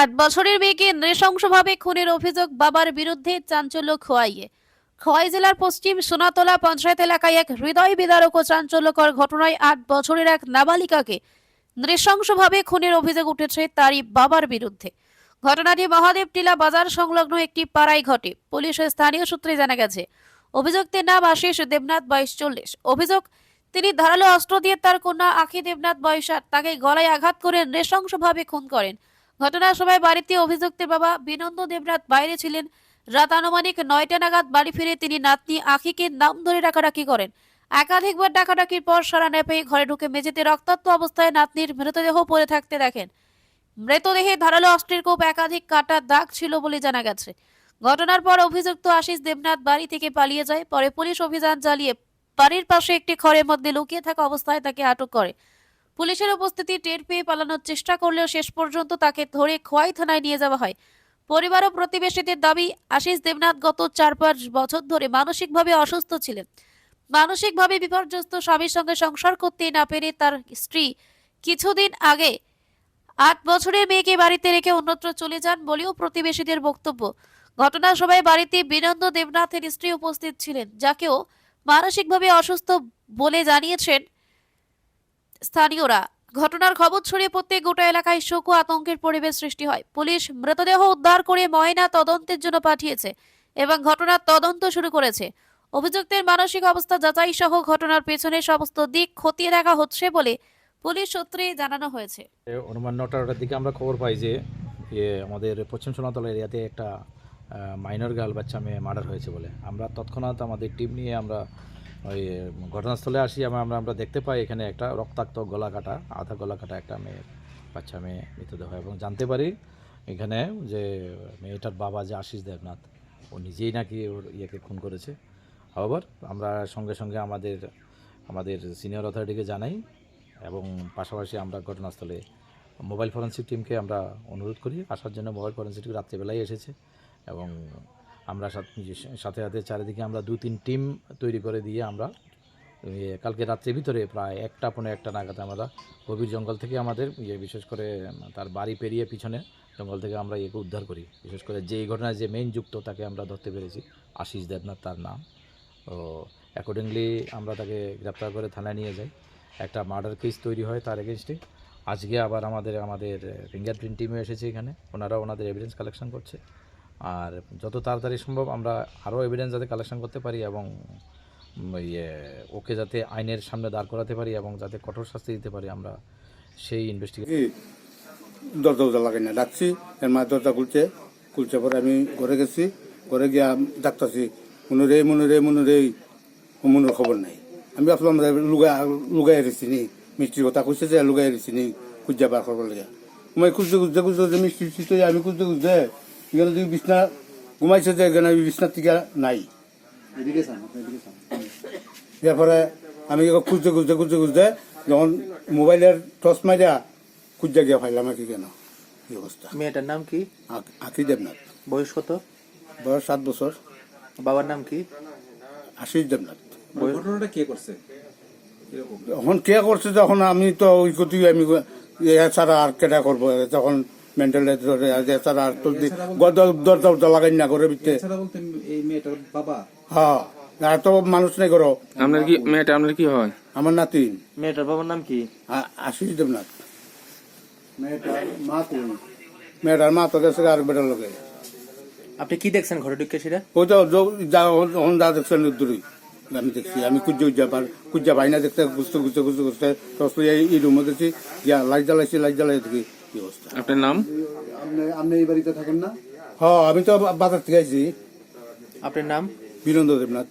আট বছরের মেয়েকে নৃশংসভাবে খুনের অভিযোগ বাবার বিরুদ্ধে চাঞ্চল্য খোয়াইয়ে। খোয়াই জেলার পশ্চিম সোনাতলা পঞ্চায়েত এলাকায় এক হৃদয় বিদারক ও চাঞ্চল্যকর ঘটনায় আট বছরের এক নাবালিকাকে নৃশংসভাবে খুনের অভিযোগ উঠেছে তারই বাবার বিরুদ্ধে। ঘটনাটি মহাদেব টিলা বাজার সংলগ্ন একটি পাড়ায় ঘটে। পুলিশ ও স্থানীয় সূত্রে জানা গেছে, অভিযুক্তের নাম আশিস দেবনাথ, বয়স চল্লিশ। অভিযোগ, তিনি ধারালো অস্ত্র দিয়ে তার কন্যা আখি দেবনাথ, বয়স তাকে গলায় আঘাত করে নৃশংসভাবে খুন করেন। ঘটনার সময় বাড়িতে অভিযুক্তের বাবা বিনন্দ দেবনাথ বাইরে ছিলেন। রাত আনুমানিক নয়টা নাগাদ বাড়ি ফিরে তিনি নাতনি আখিকে নাম ধরে ডাকাডাকি করেন। একাধিকবার ডাকাডাকির পর সারা না পেয়ে ঘরে ঢুকে মেঝেতে রক্তাক্ত অবস্থায় নাতনির মৃতদেহ পড়ে থাকতে দেখেন। মৃতদেহে ধারালো অস্ত্রের কোপ, একাধিক কাটার দাগ ছিল বলে জানা গেছে। ঘটনার পর অভিযুক্ত আশিস দেবনাথ বাড়ি থেকে পালিয়ে যায়। পরে পুলিশ অভিযান চালিয়ে বাড়ির পাশে একটি ঘরের মধ্যে লুকিয়ে থাকা অবস্থায় তাকে আটক করে। পুলিশের উপস্থিতি টের পেয়ে পালানোর চেষ্টা করলেও শেষ পর্যন্ত তাকে ধরে খোয়াই থানায় নিয়ে যাওয়া হয়। পরিবার ও প্রতিবেশীদের দাবি, আশিস দেবনাথ গত চার পাঁচ বছর ধরে মানসিকভাবে অসুস্থ ছিলেন। মানসিকভাবে বিপর্যস্ত স্বামীর সঙ্গে সংসার করতে না পেরে তার স্ত্রী কিছুদিন আগে আট বছরের মেয়েকে বাড়িতে রেখে অন্যত্র চলে যান বলেও প্রতিবেশীদের বক্তব্য। ঘটনার সময় বাড়িতে বিনন্দ দেবনাথের স্ত্রী উপস্থিত ছিলেন, যাকেও মানসিকভাবে অসুস্থ বলে জানিয়েছেন স্থানীয়রা ঘটনার খবর ছড়িয়ে পড়তে গোটা এলাকায় শোক ও আতঙ্কের পরিবেশ সৃষ্টি হয়। পুলিশ মৃতদেহ উদ্ধার করে ময়না তদন্তের জন্য পাঠিয়েছে এবং ঘটনার তদন্ত শুরু করেছে। অভিযুক্তের মানসিক অবস্থা যাচাই সহ ঘটনার পেছনে সমস্ত দিক খতিয়ে দেখা হচ্ছে বলে পুলিশ সূত্রে জানানো হয়েছে। অনুমান নটার দিকে আমরা খবর পাই যে আমাদের পশ্চিম সোনাতলা এরিয়াতে একটা মাইনর গার্ল বাচ্চা মেয়ে মার্ডার হয়েছে বলে। আমরা তৎক্ষণাৎ আমাদের টিম নিয়ে আমরা ওই ঘটনাস্থলে আসি, আমরা আমরা দেখতে পাই এখানে একটা রক্তাক্ত গলা কাটা আধা গলা কাটা একটা মেয়ের, বাচ্চা মেয়ে, মৃতদেহ এবং জানতে পারি এখানে যে মেয়েটার বাবা যে আশিস দেবনাথ, ও নিজেই নাকি ওর ইয়েকে খুন করেছে। আবার আমরা সঙ্গে সঙ্গে আমাদের আমাদের সিনিয়র অথরিটিকে জানাই এবং পাশাপাশি আমরা ঘটনাস্থলে মোবাইল ফরেন্সিক টিমকে আমরা অনুরোধ করি। আসার জন্য মোবাইল ফরেন্সিক রাত্রিবেলায় এসেছে এবং আমরা সাথ- সাথে চারিদিকে আমরা দু তিন টিম তৈরি করে দিয়ে আমরা কালকে রাত্রের ভিতরে প্রায় একটা পনেরো একটা নাগাদ আমরা গভীর জঙ্গল থেকে আমাদের ইয়ে বিশেষ করে তার বাড়ি পেরিয়ে পিছনে জঙ্গল থেকে আমরা ইয়েকে উদ্ধার করি। বিশেষ করে যে ঘটনায় যে মেইন যুক্ত তাকে আমরা ধরতে পেরেছি, আশিস দেবনাথ তার নাম। তো অ্যাকর্ডিংলি আমরা তাকে গ্রেপ্তার করে থানায় নিয়ে যাই। একটা মার্ডার কেস তৈরি হয় তার এগেনস্টে আজকে আবার আমাদের আমাদের ফিঙ্গারপ্রিন্ট টিমও এসেছে এখানে। ওনারা ওনাদের এভিডেন্স কালেকশন করছে। আর যত তাড়াতাড়ি সম্ভব আমরা আরও এভিডেন্স যাতে কালেকশন করতে পারি এবং ইয়ে ওকে যাতে আইনের সামনে দাঁড় করাতে পারি এবং যাতে কঠোর শাস্তি দিতে পারি আমরা সেই ইনভেস্টিগেশন দরজা উজা লাগাই না, ডাকছি, এর মা দরজা খুলছে খুলছে পরে আমি ঘরে গেছি, ঘরে গিয়া ডাকতেছি, মনুরে মনুরে মনুরে মনুর খবর নাই। আমি ভাবলাম লুগা লুগাই এসেছি নি, মিষ্টির কথা কইছে যে লুগাই এসেছি নি, খুঁজা বার করবার লাগে মই খুঁজতে খুঁজতে খুঁজতে মিষ্টি আমি খুঁজতে খুঁজতে এখানে যদি বিছনা ঘুমাইছে যে এখানে বিছনার টিকা নাই। এরপরে আমি খুঁজতে খুঁজতে খুঁজতে খুঁজতে যখন মোবাইলের টর্চ মারিয়া খুঁজা গিয়া ফাইলাম আর কি কেন? এই অবস্থা। মেয়েটার নাম কি? আ- আখি দেবনাথ। বয়স কত? বয়স সাত বছর। বাবার নাম কি? আশিস দেবনাথ। ঘটনাটা কে করছে? এখন কে করছে তখন আমি তো ওই কতি আমি এছাড়া আর কেটা করব? তখন মেন্টাল লাগাই না করে বিতে এছাড়া বলতে এই মেয়েটার বাবা? হ্যাঁ আর তো মানুষ নেই করো আপনার কি মেয়েটা আপনার কি হয়? আমার নাতিন মেয়েটার বাবার নাম কি? আশিস দেবনাথ। মেয়েটার মা কোন মেয়েটার মা তো গেছে আর বেটার লোকে আপনি কি দেখছেন ঘরে ঢুকে সেটা? ওই তো দেখছেন দূরই আমি দেখছি। আমি কুজ্জা উজ্জা পার কুজ্জা পাই না দেখতে গুছতে গুছতে গুছতে গুছতে তখন এই রুমে দেখছি ইয়া লাইট জ্বালাইছি লাইট জ্বালাই দেখি। আপনার নাম? আপনি আপনি এই বাড়িতে থাকেন না। হ্যাঁ আমি তো বাজার থেকে আইছি। আপনার নাম? বীরেন্দ্র দেবনাথ।